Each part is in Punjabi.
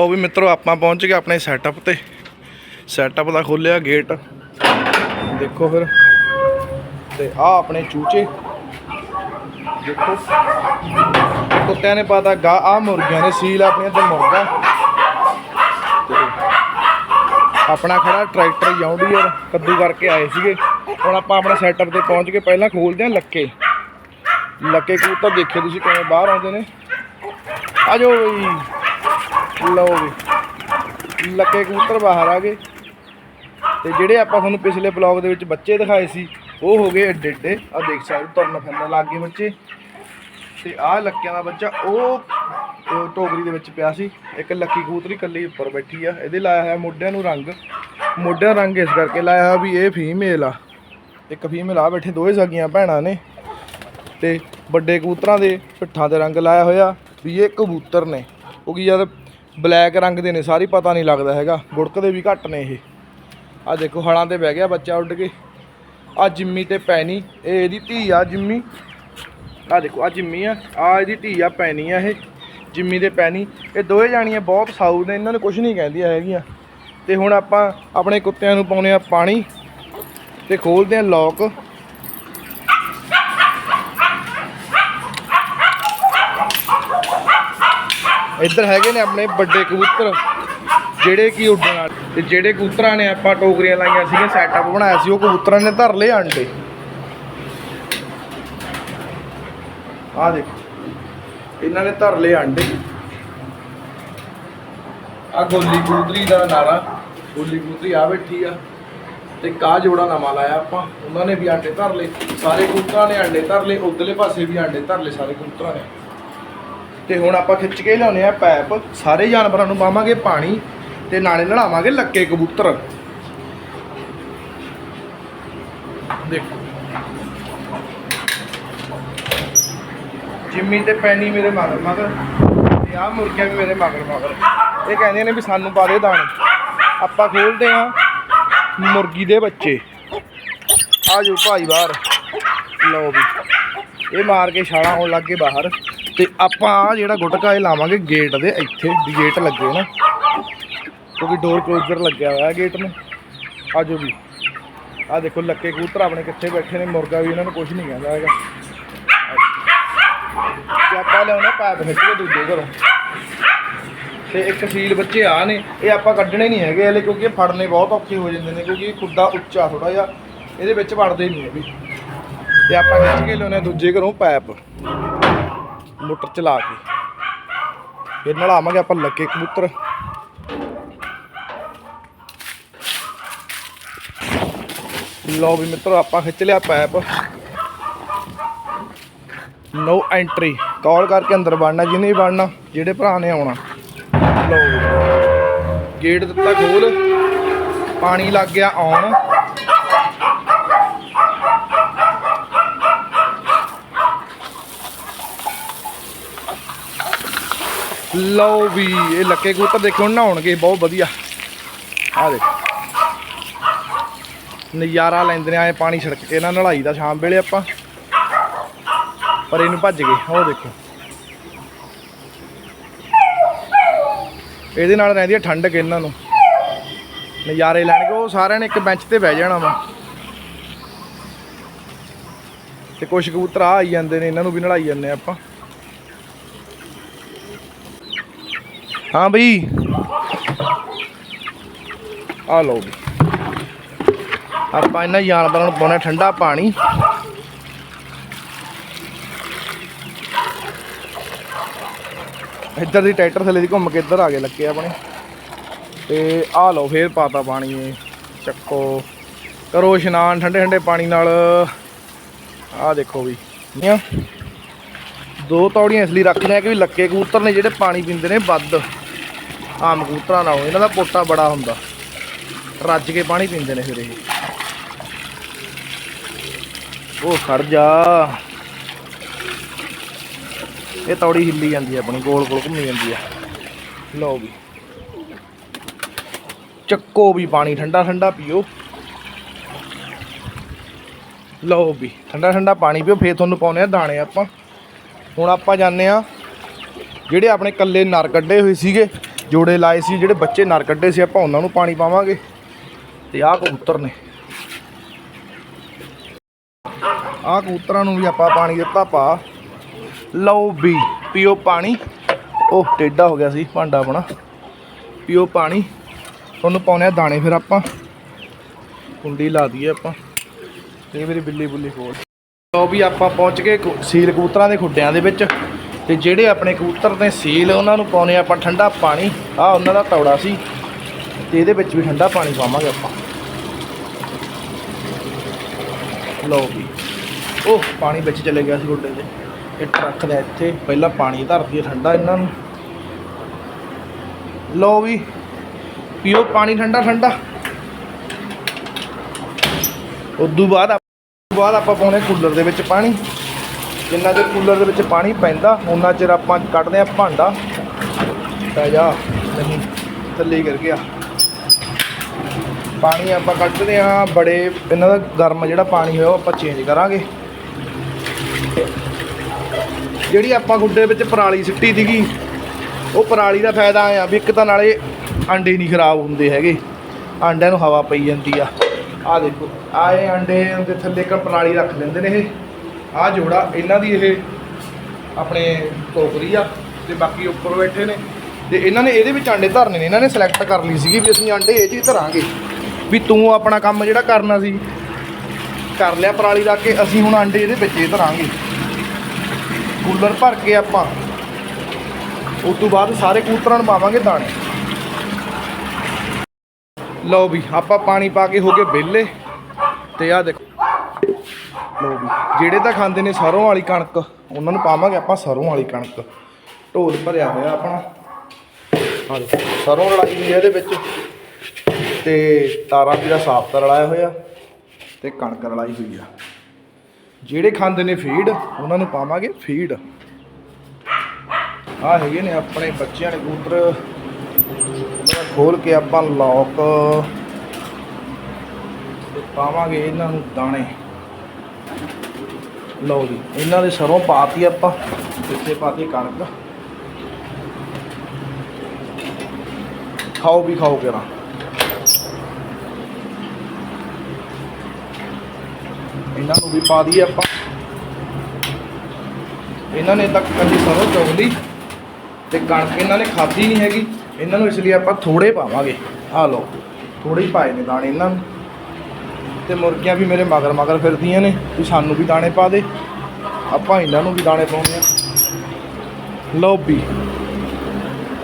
ਉਹ ਵੀ ਮਿੱਤਰੋ, ਆਪਾਂ ਪਹੁੰਚ ਗਏ ਆਪਣੇ ਸੈਟਅਪ ਤੇ। ਸੈਟਅਪ ਦਾ ਖੋਲਿਆ ਗੇਟ ਦੇਖੋ ਫਿਰ। ਤੇ ਆ ਆਪਣੇ ਚੂਚੇ। ਦੇਖੋ। ਕੁੱਤਿਆਂ ਨੇ ਪਤਾ ਗਾ ਆ ਮੁਰਗੀਆਂ ਨੇ ਸੀਲ ਆਪਣੀਆਂ ਤੇ ਮੁਰਗਾ। ਤੇ ਆਪਣਾ ਖੜਾ ਟਰੈਕਟਰ ਜੌਂਡੀਅਰ ਕੱਦੂ ਕਰਕੇ ਆਏ ਸੀਗੇ। ਹੁਣ ਆਪਾਂ ਆਪਣੇ ਸੈਟਅਪ ਤੇ ਪਹੁੰਚ ਕੇ ਪਹਿਲਾਂ ਖੋਲਦੇ ਹਾਂ ਲੱਕੇ। ਲੱਕੇ ਕਬੂਤਰ ਦੇਖੇ ਤੁਸੀਂ ਕਿਵੇਂ ਬਾਹਰ ਆਉਂਦੇ ਨੇ। ਆ ਜਾਓ ਬਈ। ਲਓ ਵੀ। ਲੱਕੇ ਕਬੂਤਰ ਬਾਹਰ ਆ ਗਏ। ਤੇ ਜਿਹੜੇ ਆਪਾਂ ਤੁਹਾਨੂੰ ਪਿਛਲੇ ਬਲੌਗ ਦੇ ਵਿੱਚ ਬੱਚੇ ਦਿਖਾਏ ਸੀ, ਉਹ ਹੋ ਗਏ ਏਡੇ ਏਡੇ ਆ ਦੇਖ ਸਕਦੇ ਤੁਰਨ ਫਿਰਨ ਲੱਗ ਗਏ ਬੱਚੇ। ਤੇ ਆਹ ਲੱਕਿਆਂ ਦਾ ਬੱਚਾ, ਉਹ ਟੋਕਰੀ ਦੇ ਵਿੱਚ ਪਿਆ ਸੀ। ਇੱਕ ਲੱਕੀ ਕਬੂਤਰੀ ਇਕੱਲੀ ਉੱਪਰ ਬੈਠੀ ਆ। ਇਹਦੇ ਲਾਇਆ ਹੋਇਆ ਮੋਢਿਆਂ ਨੂੰ ਰੰਗ। ਮੋਢਿਆਂ ਰੰਗ ਇਸ ਕਰਕੇ ਲਾਇਆ ਹੋਇਆ ਵੀ ਇਹ ਫੀਮੇਲ ਆ। ਇੱਕ ਫੀਮੇਲ ਆ ਬੈਠੇ, ਦੋਵੇਂ ਸਗੀਆਂ ਭੈਣਾਂ ਨੇ। ਤੇ ਵੱਡੇ ਕਬੂਤਰਾਂ ਦੇ ਪਿੱਠਾਂ ਤੇ ਰੰਗ ਲਾਇਆ ਹੋਇਆ ਵੀ ਇਹ ਕਬੂਤਰ ਨੇ। ਉਹ ਕੀ ਜਦ ਬਲੈਕ ਰੰਗ ਦੇ ਨੇ, ਸਾਰੀ ਪਤਾ ਨਹੀਂ ਲੱਗਦਾ ਹੈਗਾ। ਗੁੜਕਦੇ ਵੀ ਘੱਟ ਨੇ ਇਹ। ਆ ਦੇਖੋ ਹਲਾਂ ਤੇ ਬਹਿ ਗਿਆ ਬੱਚਾ ਉੱਡ ਕੇ। ਆ ਜਿੰਮੀ ਤੇ ਪੈਣੀ, ਇਹ ਇਹਦੀ ਧੀ ਆ ਜਿੰਮੀ। ਆ ਦੇਖੋ ਆ ਜਿੰਮੀ ਆ ਆ ਇਹਦੀ ਧੀ ਆ, ਪੈਣੀ ਆ ਇਹ। ਜਿੰਮੀ 'ਤੇ ਪੈਣੀ, ਇਹ ਦੋਵੇਂ ਜਾਣੀਆਂ ਬਹੁਤ ਸਾਊ ਨੇ, ਇਹਨਾਂ ਨੂੰ ਕੁਝ ਨਹੀਂ ਕਹਿੰਦੀਆਂ ਹੈਗੀਆਂ। ਤੇ ਹੁਣ ਆਪਾਂ ਆਪਣੇ ਕੁੱਤਿਆਂ ਨੂੰ ਪਾਉਣੇ ਆ ਪਾਣੀ। ਤੇ ਖੋਲਦੇ ਆ ਲੋਕ ਇੱਧਰ ਹੈਗੇ ਨੇ ਆਪਣੇ ਵੱਡੇ ਕਬੂਤਰ, ਜਿਹੜੇ ਕੀ ਉੱਡਣ ਵਾਲੇ। ਤੇ ਜਿਹੜੇ ਕਬੂਤਰਾਂ ਨੇ ਆਪਾਂ ਟੋਕਰੀਆਂ ਲਾਈਆਂ ਸੀਗੀਆਂ ਸੈਟਅਪ ਬਣਾਇਆ ਸੀ, ਉਹ ਕਬੂਤਰਾਂ ਨੇ ਧਰ ਲਏ ਅੰਡੇ। ਆ ਦੇਖੋ, ਇਹਨਾਂ ਨੇ ਧਰ ਲਏ ਅੰਡੇ। ਆ ਗੋਲੀ ਕਬੂਤਰੀ ਦਾ ਨਾਰਾ ਗੋਲੀ ਕਬੂਤਰੀ ਆ ਬੈਠੀ ਆ। ਤੇ ਕਾ ਜੋੜਾ ਨਵਾਂ ਲਾਇਆ ਆਪਾਂ, ਉਹਨਾਂ ਨੇ ਵੀ ਅੰਡੇ ਧਰ ਲਏ। ਸਾਰੇ ਕਬੂਤਰਾਂ ਨੇ ਅੰਡੇ ਧਰ ਲਏ, ਉਧਰਲੇ ਪਾਸੇ ਵੀ ਅੰਡੇ ਧਰ ਲਏ ਸਾਰੇ ਕਬੂਤਰਾਂ ਨੇ। ਤੇ ਹੁਣ ਆਪਾਂ ਖਿੱਚ ਕੇ ਲਿਆਉਨੇ ਆ ਪੈਪ। ਸਾਰੇ ਜਾਨਵਰਾਂ ਨੂੰ ਪਾਵਾਂਗੇ ਪਾਣੀ ਤੇ ਨਾਲੇ ਲੜਾਵਾਂਗੇ ਲੱਕੇ ਕਬੂਤਰ। ਦੇਖੋ। ਜਿੰਮੀ ਤੇ ਪੈਣੀ ਮੇਰੇ ਮਗਰ ਮਗਰ। ਤੇ ਆ ਮੁਰਗੀਆਂ ਵੀ ਮੇਰੇ ਮਗਰ ਮਗਰ। ਇਹ ਕਹਿੰਦੇ ਨੇ ਵੀ ਸਾਨੂੰ ਪਾ ਦੇ ਦਾਣੇ। ਆਪਾਂ ਖੋਲਦੇ ਆ ਮੁਰਗੀ ਦੇ ਬੱਚੇ। ਆ ਜਾਓ ਭਾਈ ਬਾਹਰ। ਲਓ ਵੀ। ਇਹ ਮਾਰ ਕੇ ਛਾਲਾਂ ਹੋਣ ਲੱਗ ਗਏ ਬਾਹਰ। ਤੇ ਆਪਾਂ ਆਹ ਜਿਹੜਾ ਗੁਟਕਾ ਇਹ ਲਾਵਾਂਗੇ ਗੇਟ ਦੇ, ਇੱਥੇ ਵੀ ਗੇਟ ਲੱਗੇ ਨਾ। ਕਿਉਂਕਿ ਡੋਰ ਕਲੋਜ਼ਰ ਲੱਗਿਆ ਹੋਇਆ ਗੇਟ ਨੂੰ। ਆਜੋ ਵੀ। ਆ ਦੇਖੋ ਲੱਕੇ ਕਬੂਤਰ ਆਪਣੇ ਕਿੱਥੇ ਬੈਠੇ ਨੇ, ਮੁਰਗਾ ਵੀ ਇਹਨਾਂ ਨੂੰ ਕੁਝ ਨਹੀਂ ਕਹਿੰਦਾ ਹੈਗਾ। ਤੇ ਆਪਾਂ ਲਿਆਉਣਾ ਪਾਇਪ ਖਿੱਚ ਕੇ ਦੂਜੇ ਘਰੋਂ। ਤੇ ਇੱਕ ਸੀਲ ਬੱਚੇ ਆ ਨੇ, ਇਹ ਆਪਾਂ ਕੱਢਣੇ ਨਹੀਂ ਹੈਗੇ ਹਲੇ, ਕਿਉਂਕਿ ਇਹ ਫੜਨੇ ਬਹੁਤ ਔਖੇ ਹੋ ਜਾਂਦੇ ਨੇ, ਕਿਉਂਕਿ ਖੁੱਡਾ ਉੱਚਾ ਥੋੜਾ ਜਿਹਾ, ਇਹਦੇ ਵਿੱਚ ਵੜਦੇ ਨਹੀਂ ਹੈ ਵੀ ਤੇ ਆਪਾਂ ਖਿੱਚ ਕੇ ਲਿਆਉਣੇ ਦੂਜੇ ਘਰੋਂ ਪਾਇਪ। ਮੋਟਰ ਚਲਾ ਕੇ। ਫਿਰ ਨਾਲ ਆਵਾਂਗੇ ਆਪਾਂ ਲੱਗੇ ਕਬੂਤਰ। ਲਓ ਵੀ ਮਿੱਤਰੋ, ਆਪਾਂ ਖਿੱਚ ਲਿਆ ਪੈਪ। ਨੋ ਐਂਟਰੀ ਕਾਲ ਕਰਕੇ ਅੰਦਰ ਵੜਨਾ, ਜਿਹਨੇ ਵੀ ਵੜਨਾ, ਜਿਹੜੇ ਭਰਾ ਨੇ ਆਉਣਾ। ਲਓ ਗੇਟ ਦਿੱਤਾ ਖੋਲ। ਪਾਣੀ ਲੱਗ ਗਿਆ ਆਉਣ। ਲਓ ਵੀ, ਇਹ ਲੱਕੇ ਕਬੂਤਰ ਦੇਖੋ ਨਹਾਉਣਗੇ, ਬਹੁਤ ਵਧੀਆ। ਆ ਦੇਖੋ। ਨਜ਼ਾਰਾ ਲੈਂਦੇ ਨੇ ਆਏ ਪਾਣੀ ਛਿੜਕ ਕੇ ਨਾ ਨਲਾਈ ਦਾ ਸ਼ਾਮ ਵੇਲੇ ਆਪਾਂ। ਪਰ ਇਹਨੂੰ ਭੱਜ ਗਏ ਉਹ ਦੇਖੋ। ਇਹਦੇ ਨਾਲ ਰਹਿੰਦੀ ਆ ਠੰਡਕ ਇਹਨਾਂ ਨੂੰ। ਨਜ਼ਾਰੇ ਲੈਣਗੇ, ਉਹ ਸਾਰਿਆਂ ਨੇ ਇੱਕ ਬੈਂਚ ਤੇ ਬਹਿ ਜਾਣਾ ਵਾ। ਤੇ ਕੁਛ ਕਬੂਤਰ ਆ ਆਈ ਜਾਂਦੇ ਨੇ, ਇਹਨਾਂ ਨੂੰ ਵੀ ਨਲਾਈ ਜਾਂਦੇ ਆਪਾਂ। ਹਾਂ ਬਈ। ਆ ਲਓ ਵੀ ਆਪਾਂ ਇਹਨਾਂ ਜਾਨਵਰਾਂ ਨੂੰ ਪਾਉਣਾ ਠੰਡਾ ਪਾਣੀ। ਇੱਧਰ ਦੀ ਟਰੈਕਟਰ ਥੱਲੇ ਦੀ ਘੁੰਮ ਕੇ ਇੱਧਰ ਆ ਗਏ ਲੱਗੇ ਆਪਣੇ। ਤੇ ਆ ਲਓ ਫੇਰ ਪਾਤਾ ਪਾਣੀ ਇਹ। ਚੱਕੋ। ਕਰੋ ਇਸ਼ਨਾਨ ਠੰਡੇ ਠੰਡੇ ਪਾਣੀ ਨਾਲ। ਆ ਦੇਖੋ ਵੀ ਦੋ ਤੌੜੀਆਂ ਇਸ ਲਈ ਰੱਖਦੇ ਆ ਕਿ ਵੀ ਲੱਕੇ ਕਬੂਤਰ ਨੇ ਜਿਹੜੇ ਪਾਣੀ ਪੀਂਦੇ ਨੇ ਵੱਧ। ਆਮ ਕਬੂਤਰਾਂ ਨਾਲੋਂ ਇਹਨਾਂ ਦਾ ਪੋਟਾ ਬੜਾ ਹੁੰਦਾ। ਰੱਜ ਕੇ ਪਾਣੀ ਪੀਂਦੇ ਨੇ ਫਿਰ ਇਹ। ਉਹ ਖੜ ਜਾ। ਇਹ ਤੌੜੀ ਹਿੱਲੀ ਜਾਂਦੀ ਹੈ ਆਪਣੀ ਗੋਲ ਗੋਲ ਘੁੰਮੀ ਜਾਂਦੀ ਹੈ ਲਓ ਵੀ। ਚੱਕੋ ਵੀ ਪਾਣੀ ਠੰਡਾ ਠੰਡਾ ਪੀਓ। ਲਓ ਵੀ ਠੰਡਾ ਠੰਡਾ ਪਾਣੀ ਪੀਓ, ਫੇਰ ਤੁਹਾਨੂੰ ਪਾਉਨੇ ਆ ਦਾਣੇ ਆਪਾਂ। ਹੁਣ ਆਪਾਂ ਜਾਂਦੇ ਆ ਜਿਹੜੇ ਆਪਣੇ ਕੱਲੇ ਨਰ ਕੱਢੇ ਹੋਏ ਸੀਗੇ। ਜੋੜੇ ਲਾਏ ਸੀ, ਜਿਹੜੇ ਬੱਚੇ ਨਰ ਕੱਢੇ ਸੀ, ਆਪਾਂ ਉਹਨਾਂ ਨੂੰ ਪਾਣੀ ਪਾਵਾਂਗੇ। ਤੇ ਆਹ ਕਬੂਤਰ ਨੇ। ਆਹ ਕਬੂਤਰਾਂ ਨੂੰ ਵੀ ਆਪਾਂ ਪਾਣੀ ਦਿੱਤਾ, ਪਾ। ਲਓ ਵੀ, ਪੀਓ ਪਾਣੀ। ਉਹ ਟੇਡਾ ਹੋ ਗਿਆ ਸੀ, ਭਾਂਡਾ ਆਪਣਾ। ਪੀਓ ਪਾਣੀ। ਤੁਹਾਨੂੰ ਪਾਉਣੇ ਆ ਦਾਣੇ ਫਿਰ ਆਪਾਂ। ਕੁੰਡੀ ਲਾ ਦਈਏ ਆਪਾਂ। ਤੇ ਮੇਰੀ ਬਿੱਲੀ ਬੁੱਲੀ ਖੋਲ। ਲਓ ਵੀ ਆਪਾਂ ਪਹੁੰਚ ਗਏ ਕੁ- ਸੀਲ ਕਬੂਤਰਾਂ ਦੇ ਖੁੱਡਿਆਂ ਦੇ ਵਿੱਚ। ਤੇ ਜਿਹੜੇ ਆਪਣੇ ਕਬੂਤਰ ਨੇ ਸੀਲ ਉਹਨਾਂ ਨੂੰ ਪਾਉਣੇ ਆਪਾਂ ਠੰਡਾ ਪਾਣੀ। ਆ ਉਹਨਾਂ ਦਾ ਤੌੜਾ ਸੀ। ਤੇ ਇਹਦੇ ਵਿੱਚ ਵੀ ਠੰਡਾ ਪਾਣੀ ਪਾਵਾਂਗੇ ਆਪਾਂ। ਲਓ ਵੀ ਉਹ ਪਾਣੀ ਵਿੱਚ ਚਲੇ ਗਿਆ ਸੀ ਗੋਡੇ ਦੇ ਇਹ ਟਰੱਕ ਦਾ ਇੱਥੇ। ਪਹਿਲਾਂ ਪਾਣੀ ਧਰਦੀ ਹੈ ਠੰਡਾ ਇਹਨਾਂ ਨੂੰ। ਲਓ ਵੀ। ਪੀਓ ਪਾਣੀ ਠੰਡਾ ਠੰਡਾ। ਉਦੋਂ ਬਾਅਦ ਬਾਅਦ ਆਪਾਂ ਪਾਉਣੇ ਕੂਲਰ ਦੇ ਵਿੱਚ ਪਾਣੀ। ਜਿੰਨਾ ਚਿਰ ਕੂਲਰ ਦੇ ਵਿੱਚ ਪਾਣੀ ਪੈਂਦਾ, ਉਹਨਾਂ ਚਿਰ ਆਪਾਂ ਕੱਢਦੇ ਆ ਭਾਂਡਾ। ਤਾਂ ਜਾ ਨਹੀਂ ਥੱਲੇ ਕਰ ਗਿਆ। ਪਾਣੀ ਆਪਾਂ ਕੱਢਦੇ ਆ ਬੜੇ ਇਹਨਾਂ ਦਾ ਗਰਮ ਜਿਹੜਾ ਪਾਣੀ ਹੋਇਆ ਉਹ ਆਪਾਂ ਚੇਂਜ ਕਰਾਂਗੇ। ਜਿਹੜੀ ਆਪਾਂ ਗੁੱਡੇ ਵਿੱਚ ਪਰਾਲੀ ਸਿੱਟੀ ਸੀਗੀ, ਉਹ ਪਰਾਲੀ ਦਾ ਫਾਇਦਾ ਆ ਵੀ ਇੱਕ ਤਾਂ ਨਾਲੇ ਆਂਡੇ ਨਹੀਂ ਖਰਾਬ ਹੁੰਦੇ ਹੈਗੇ। ਆਂਡਿਆਂ ਨੂੰ ਹਵਾ ਪਈ ਜਾਂਦੀ ਆ। ਆ ਦੇਖੋ ਆਏ ਆਂਡੇ ਦੇ ਥੱਲੇ ਇੱਕ ਪਰਾਲੀ ਰੱਖ ਲੈਂਦੇ ਨੇ ਇਹ। ਆ ਜੋੜਾ ਇਹਨਾਂ ਦੀ ਇਹ ਆਪਣੇ ਟੋਕਰੀ ਆ ਤੇ ਬਾਕੀ ਉੱਪਰ ਬੈਠੇ ਨੇ। ਤੇ ਇਹਨਾਂ ਨੇ ਇਹਦੇ ਵਿੱਚ ਆਂਡੇ ਧਰਨੇ ਨੇ। ਇਹਨਾਂ ਨੇ ਸਿਲੈਕਟ ਕਰ ਲਈ ਸੀਗੀ ਵੀ ਅਸੀਂ ਆਂਡੇ ਇਹ 'ਚ ਧਰਾਂਗੇ। ਵੀ ਤੂੰ ਆਪਣਾ ਕੰਮ ਜਿਹੜਾ ਕਰਨਾ ਸੀ, ਕਰ ਲਿਆ ਪਰਾਲੀ ਰੱਖ ਕੇ, ਅਸੀਂ ਹੁਣ ਆਂਡੇ ਇਹਦੇ ਵਿੱਚ ਹੀ ਧਰਾਂਗੇ। ਕੂਲਰ ਭਰ ਕੇ ਆਪਾਂ। ਉਸ ਤੋਂ ਬਾਅਦ ਸਾਰੇ ਕੂਤਰਾਂ ਨੂੰ ਪਾਵਾਂਗੇ ਦਾਣੇ। ਲਓ ਵੀ, ਆਪਾਂ ਪਾਣੀ ਪਾ ਕੇ ਹੋ ਗਏ ਵਿਹਲੇ। ਤੇ ਆਹ ਦੇਖੋ। ਵੀ। ਜਿਹੜੇ ਤਾਂ ਖਾਂਦੇ ਨੇ ਸਰੋਂ ਵਾਲੀ ਕਣਕ ਉਹਨਾਂ ਨੂੰ ਪਾਵਾਂਗੇ ਆਪਾਂ ਸਰੋਂ ਵਾਲੀ ਕਣਕ। ਢੋਲ ਭਰਿਆ ਹੋਇਆ ਆਪਣਾ। ਆਹ ਦੇਖੋ ਸਰੋਂ ਰਲਾਈ ਹੋਈ ਹੈ ਇਹਦੇ ਵਿੱਚ। ਤੇ ਤਾਰਾਂ ਜਿਹੜਾ ਸਾਫ਼ ਤਾਂ ਰਲਾਇਆ ਹੋਇਆ। ਤੇ ਕਣਕ ਰਲਾਈ ਹੋਈ ਆ। ਜਿਹੜੇ ਖਾਂਦੇ ਨੇ ਫੀਡ ਉਹਨਾਂ ਨੂੰ ਪਾਵਾਂਗੇ ਫੀਡ। ਆ ਹੈਗੇ ਨੇ ਆਪਣੇ ਬੱਚਿਆਂ ਨੇ ਕਬੂਤਰ। ਦਾ ਖੋਲ ਕੇ ਆਪਾਂ ਲੌਕ ਪਾਵਾਂਗੇ ਇਹਨਾਂ ਨੂੰ ਦਾਣੇ। ਲਓ ਜੀ, ਇਹਨਾਂ ਦੇ ਸਰੋਂ ਪਾਤੀ ਆਪਾਂ ਇੱਥੇ ਪਾਤੀ ਕਣਕ। ਖਾਓ ਵੀ ਖਾਓ ਕਿਰਾ ਇਹਨਾਂ ਨੂੰ ਵੀ ਪਾ ਦਈਏ ਆਪਾਂ। ਇਹਨਾਂ ਨੇ ਤਾਂ ਕੱਲੀ ਸਰੋਂ ਚੁਗ ਲਈ ਤੇ ਕਣਕ ਇਹਨਾਂ ਨੇ ਖਾਧੀ ਨਹੀਂ ਹੈਗੀ। ਇਹਨਾਂ ਨੂੰ ਇਸ ਲਈ ਆਪਾਂ ਥੋੜੇ ਪਾਵਾਂਗੇ। ਆ ਲਓ ਥੋੜੇ ਹੀ ਪਾਏ ਨੇ ਦਾਣੇ ਇਹਨਾਂ ਨੂੰ। ਤੇ ਮੁਰਗੀਆਂ ਵੀ ਮੇਰੇ ਮਗਰ ਮਗਰ ਫਿਰਦੀਆਂ ਨੇ, ਵੀ ਸਾਨੂੰ ਵੀ ਦਾਣੇ ਪਾ ਦੇ। ਆਪਾਂ ਇਹਨਾਂ ਨੂੰ ਵੀ ਦਾਣੇ ਪਾਉਣੇ ਆ ਲਓ ਵੀ,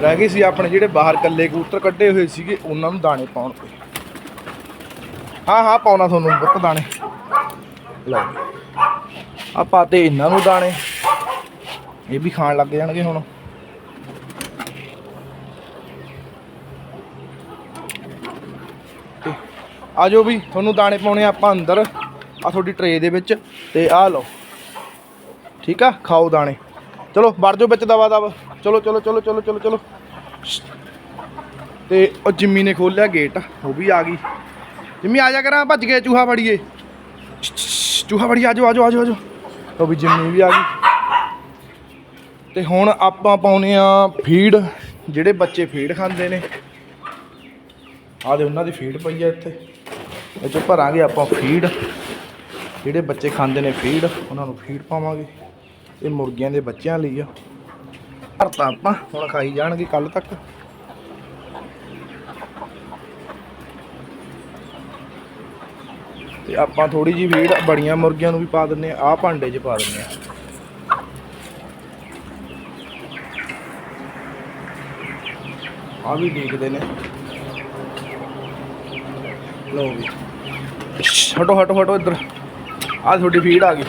ਰਹਿ ਗਏ ਸੀ ਆਪਣੇ ਜਿਹੜੇ ਬਾਹਰ ਕੱਲੇ ਕਬੂਤਰ ਕੱਢੇ ਹੋਏ ਸੀਗੇ, ਉਹਨਾਂ ਨੂੰ ਦਾਣੇ ਪਾਉਣ ਪਏ ਹਾਂ ਹਾਂ, ਪਾਉਣਾ ਤੁਹਾਨੂੰ ਬੁੱਕ ਦਾਣੇ। ਲਓ ਆ ਪਾਤੇ ਇਹਨਾਂ ਨੂੰ ਦਾਣੇ। ਇਹ ਵੀ ਖਾਣ ਲੱਗ ਜਾਣਗੇ ਹੁਣ। ਆ ਜਾਓ ਵੀ, ਤੁਹਾਨੂੰ ਦਾਣੇ ਪਾਉਣੇ ਆ ਆਪਾਂ ਅੰਦਰ। ਆ ਤੁਹਾਡੀ ਟਰੇ ਦੇ ਵਿੱਚ ਤੇ ਆ ਲਓ। ਠੀਕ ਆ? ਖਾਓ ਦਾਣੇ। ਚਲੋ, ਵੜ ਜਾਓ ਵਿੱਚ ਦਵਾ ਦਵ। ਚਲੋ ਚਲੋ ਚਲੋ ਚਲੋ ਚਲੋ ਚਲੋ। ਤੇ ਉਹ ਜਿੰਮੀ ਨੇ ਖੋਲਿਆ ਗੇਟ ਉਹ ਵੀ ਆ ਗਈ। ਜਿੰਮੀ, ਆ ਜਾ ਕਰਾਂ, ਭੱਜ ਗਏ ਚੂਹਾ ਫੜੀਏ। ਚੂਹਾ ਫੜੀ ਆ ਜਾਓ ਆ ਜਾਓ ਆ ਜਾਓ ਆ ਜਾਓ ਉਹ ਵੀ ਜਿੰਮੀ ਵੀ ਆ ਗਈ। ਤੇ ਹੁਣ ਆਪਾਂ ਪਾਉਨੇ ਆ ਫੀਡ, ਜਿਹੜੇ ਬੱਚੇ ਫੀਡ ਖਾਂਦੇ ਨੇ। ਆ ਦੇ ਉਹਨਾਂ ਦੀ ਫੀਡ ਪਈ ਆ ਇੱਥੇ। ਇਹ 'ਚ ਭਰਾਂਗੇ ਆਪਾਂ ਫੀਡ। ਜਿਹੜੇ ਬੱਚੇ ਖਾਂਦੇ ਨੇ ਫੀਡ, ਉਹਨਾਂ ਨੂੰ ਫੀਡ ਪਾਵਾਂਗੇ। ਇਹ ਮੁਰਗੀਆਂ ਦੇ ਬੱਚਿਆਂ ਲਈ ਆ। ਭਰਤਾ ਆਪਾਂ ਹੁਣ ਖਾਈ ਜਾਣਗੇ ਕੱਲ ਤੱਕ। ਤੇ ਆਪਾਂ ਥੋੜੀ ਜੀ ਫੀਡ ਬੜੀਆਂ ਮੁਰਗੀਆਂ ਨੂੰ ਵੀ ਪਾ ਦਿੰਨੇ ਆ ਆਹ ਭਾਂਡੇ 'ਚ ਪਾ ਦਿੰਨੇ ਆ ਆ ਵੀ ਦੇਖਦੇ ਨੇ। ਲਓ ਵੀ। ਹਟੋ ਹਟੋ ਹਟੋ ਇੱਧਰ। ਆ ਤੁਹਾਡੀ ਫੀਡ ਆ ਗਈ।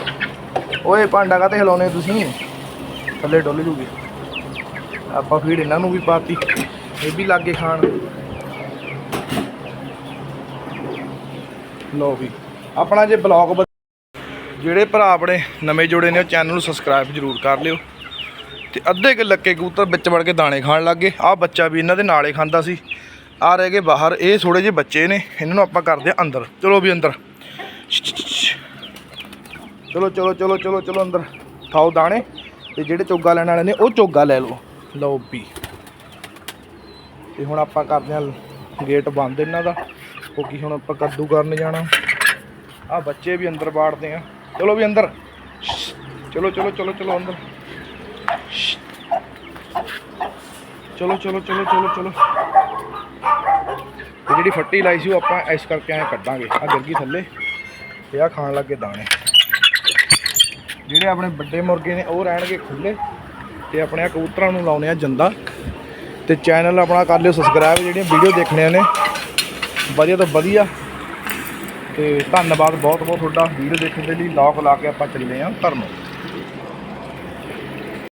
ਓਏ, ਭਾਂਡਾ ਕਾਤੇ ਹਿਲਾਉਨੇ ਤੁਸੀਂ? ਥੱਲੇ ਡੁੱਲ ਜੂਗੀ ਆਪਾਂ ਫੀਡ ਇਹਨਾਂ ਨੂੰ ਵੀ ਪਾਤੀ। ਇਹ ਵੀ ਲਾਗੇ ਖਾਣ। ਲਓ ਵੀ, ਆਪਣਾ ਜੇ ਬਲੌਗ ਜਿਹੜੇ ਭਰਾ ਆਪਣੇ ਨਵੇਂ ਜੁੜੇ ਨੇ, ਉਹ ਚੈਨਲ ਨੂੰ ਸਬਸਕ੍ਰਾਈਬ ਜ਼ਰੂਰ ਕਰ ਲਿਓ। ਤੇ ਅੱਧੇ ਕਿ ਲੱਕੇ ਕਬੂਤਰ ਵਿੱਚ ਵੜ ਕੇ ਦਾਣੇ ਖਾਣ ਲੱਗ ਗਏ। ਆਹ ਬੱਚਾ ਵੀ ਇਹਨਾਂ ਦੇ ਨਾਲੇ ਖਾਂਦਾ ਸੀ। ਆ ਰਹਿ ਗਏ ਬਾਹਰ, ਇਹ ਥੋੜੇ ਜਿਹੇ ਬੱਚੇ ਨੇ, ਇਹਨਾਂ ਨੂੰ ਆਪਾਂ ਕਰਦੇ ਆ ਅੰਦਰ। ਚਲੋ ਵੀ ਅੰਦਰ। ਚਲੋ ਚਲੋ ਚਲੋ ਚਲੋ ਚਲੋ ਅੰਦਰ। ਖਾਓ ਦਾਣੇ ਤੇ ਜਿਹੜੇ ਚੋਗਾ ਲੈਣ ਵਾਲੇ ਨੇ, ਉਹ ਚੋਗਾ ਲੈ ਲਓ। ਲਓ ਵੀ। ਤੇ ਹੁਣ ਆਪਾਂ ਕਰਦੇ ਹਾਂ ਗੇਟ ਬੰਦ ਇਹਨਾਂ ਦਾ, ਕਿਉਂਕਿ ਹੁਣ ਆਪਾਂ ਕੱਦੂ ਕਰਨ ਜਾਣਾ। ਆ ਬੱਚੇ ਵੀ ਅੰਦਰ ਬਾੜਦੇ ਆ। ਚਲੋ ਵੀ ਅੰਦਰ। ਚਲੋ ਚਲੋ ਚਲੋ ਚਲੋ ਅੰਦਰ। ਚਲੋ ਚਲੋ ਚਲੋ ਚਲੋ ਚਲੋ। ਇਹ ਜਿਹੜੀ ਫੱਟੀ ਲਾਈ ਸੀ ਉਹ ਆਪਾਂ ਇਸ ਕਰਕੇ ਐ ਕੱਢਾਂਗੇ। ਆ ਗਿਰ ਥੱਲੇ। ਤੇ ਆ ਖਾਣ ਲੱਗੇ ਦਾਣੇ। ਜਿਹੜੇ ਆਪਣੇ ਵੱਡੇ ਮੁਰਗੇ ਨੇ, ਉਹ ਰਹਿਣਗੇ ਖੁੱਲੇ ਤੇ ਆਪਣੇ ਆ ਕਬੂਤਰਾਂ ਨੂੰ ਲਾਉਣੇ ਆ ਜੰਦਾ। ਤੇ ਚੈਨਲ ਆਪਣਾ ਕਰ ਲਿਓ ਸਬਸਕ੍ਰਾਈਬ ਜਿਹੜੀਆਂ ਵੀਡੀਓ ਦੇਖਣੀਆਂ ਨੇ। ਵਧੀਆ ਤੋਂ ਵਧੀਆ। ਤੇ ਧੰਨਵਾਦ ਬਹੁਤ ਬਹੁਤ ਤੁਹਾਡਾ। ਵੀਡੀਓ ਦੇਖਣ ਦੇ ਲਈ ਲੌਕ ਲਾ ਕੇ ਆਪਾਂ ਚੱਲੇ ਆ ਘਰ